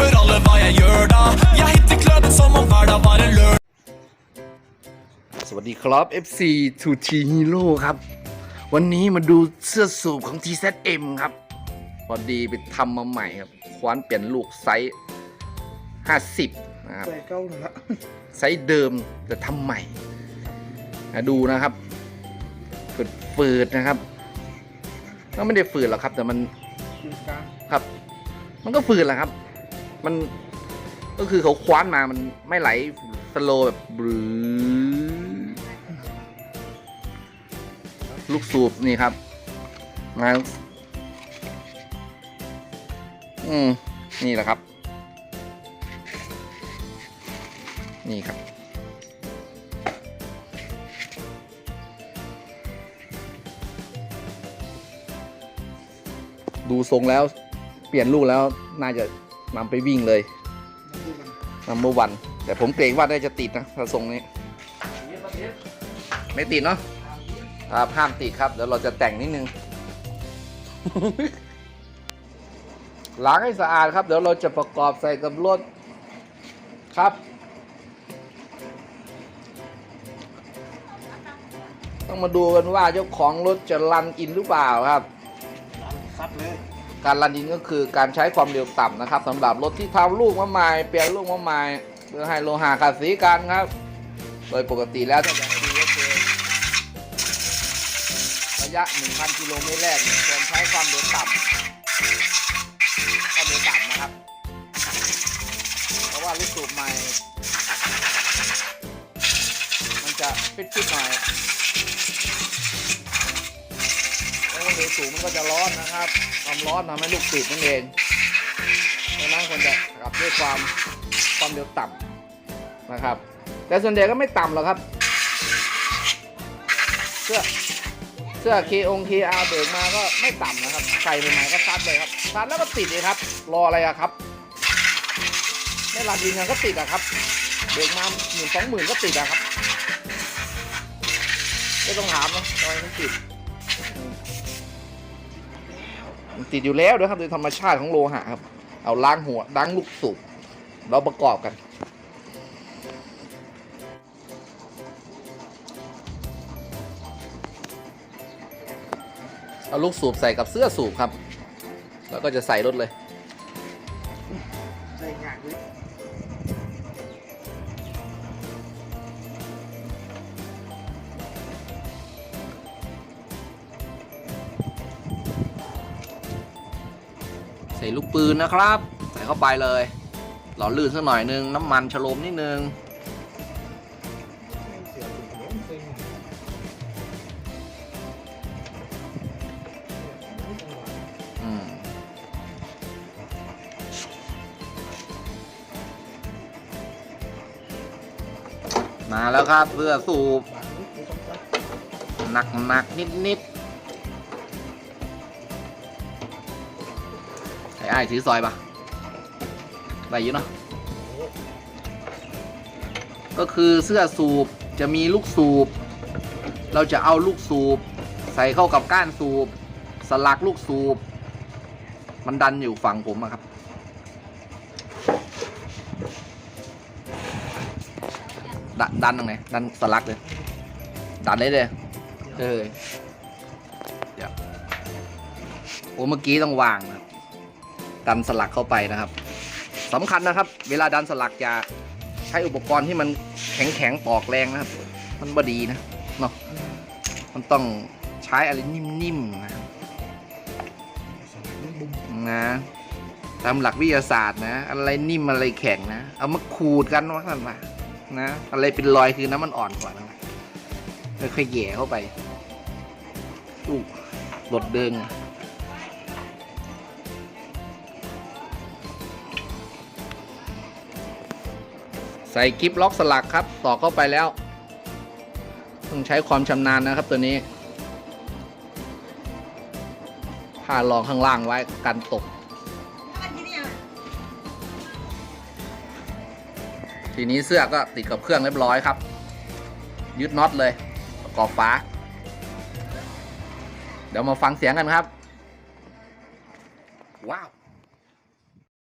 spør alle hva jeg gjør da. Jeg hitter kløden som om hverdag var en lørdag. สวัสดีครับ FC 2 T Hero ครับ วันนี้มาดูเสื้อสูบของ TZM ครับ พอดีไปทำมาใหม่ครับ คว้านเปลี่ยนลูกไซส์ 50 นะครับ ใส่เก้าหนึ่งละไซส์เดิมแต่ทำใหม่นะดูนะครับฝืดฝืดๆนะครับ ก็ไม่ได้ฝืดหรอกครับ แต่มันอยู่กลางครับ มันก็ฝืดแหละครับ มันก็คือเขาคว้านมามันไม่ไหลสโลแบบบรื้อลูกสูบนี่ครับมาอืมนี่แหละครับ นี่ครับ ดูทรงแล้วเปลี่ยนลูกแล้วน่าจะ นำไปวิ่งเลยนัมเบอร์วัน แต่ผมเกรงว่าได้จะติดนะถ้าทรงนี้ ไม่ติดเนาะครับห้ามติดครับเดี๋ยวเราจะแต่งนิดนึง ล้างให้สะอาดครับ เดี๋ยวเราจะประกอบใส่กับรถครับ ต้องมาดูกันว่าเจ้าของรถจะรันอินหรือเปล่าครับซัดเลย การรันอินก็คือการใช้ความเร็วต่ำนะครับสำหรับรถที่ทำลูกมะไม้เปลี่ยนลูกมะไม้เพื่อให้โลหะขัดสีกันครับ โดยปกติแล้วถ้าจะให้ดูก็คือระยะ 1,000 กิโลเมตรแรกควรใช้ความเร็วต่ำความเร็วต่ำนะครับ เพราะว่าลูกสูบใหม่ มันจะฟิตๆหน่อย สูงมันก็จะร้อนนะครับความร้อนทำให้ลูกติดนั่นเองดังนั้นควรจะขับด้วยความความเร็วต่ำนะครับ แต่ส่วนใหญ่ก็ไม่ต่ำหรอกครับ เสื้อเสื้อเคองเคอาเบิกมาก็ไม่ต่ำนะครับใส่ใหม่ๆก็ซัดเลยครับซัดแล้วก็ติดเลยครับ รออะไรอะครับไม่รันยิงกันก็ติดอะครับเบิกมาหมื่นสองหมื่นก็ติดอะครับไม่ต้องถามนะทำไมมันติด มันติดอยู่แล้วนะครับโดยธรรมชาติของโลหะครับ เอาล้างหัวล้างลูกสูบเราประกอบกัน เอาลูกสูบใส่กับเสื้อสูบครับ แล้วก็จะใส่รถเลย ใส่ลูกปืนนะครับ ใส่เข้าไปเลย หล่อลื่นสักหน่อยนึง น้ำมันฉโลมนิดนึงมาแล้วครับเสื้อสูบหนักหนักนิดนิด ไอ้ไอ้ถือซอยปะได้อยู่เนาะก็คือเสื้อสูบจะมีลูกสูบ เราจะเอาลูกสูบ ใส่เข้ากับก้านสูบ สลักลูกสูบ มันดันอยู่ฝั่งผมอะครับ ดันดันตรงไหนดันสลักเลย ดันได้เลยเออเดี๋ยวโอ้เมื่อกี้ต้องวางนะครับ ดันสลักเข้าไปนะครับสำคัญนะครับ เวลาดันสลักอย่าใช้อุปกรณ์ที่มันแข็งแข็งๆปอกแรงนะครับ มันบดีนะเนาะมันต้องใช้อะไรนิ่มๆนะครับสลัดนี่บุ้มนะตามหลักวิทยาศาสตร์นะ อะไรนิ่มอะไรแข็งนะ เอามาขูดกันว่ากันว่านะ อะไรเป็นรอยคือน้ำมันอ่อนกว่านะค่อยแย่เข้าไปอู้หลดเดิง ใส่กิฟล็อกสลักครับต่อเข้าไปแล้ว ต้องใช้ความชำนาญนะครับตัวนี้ผ้ารองข้างล่างไว้กันตก ทีนี้เสื้อก็ติดกับเครื่องเรียบร้อยครับ ยึดน็อตเลยประกอบฝาเดี๋ยวมาฟังเสียงกันครับ ว้าว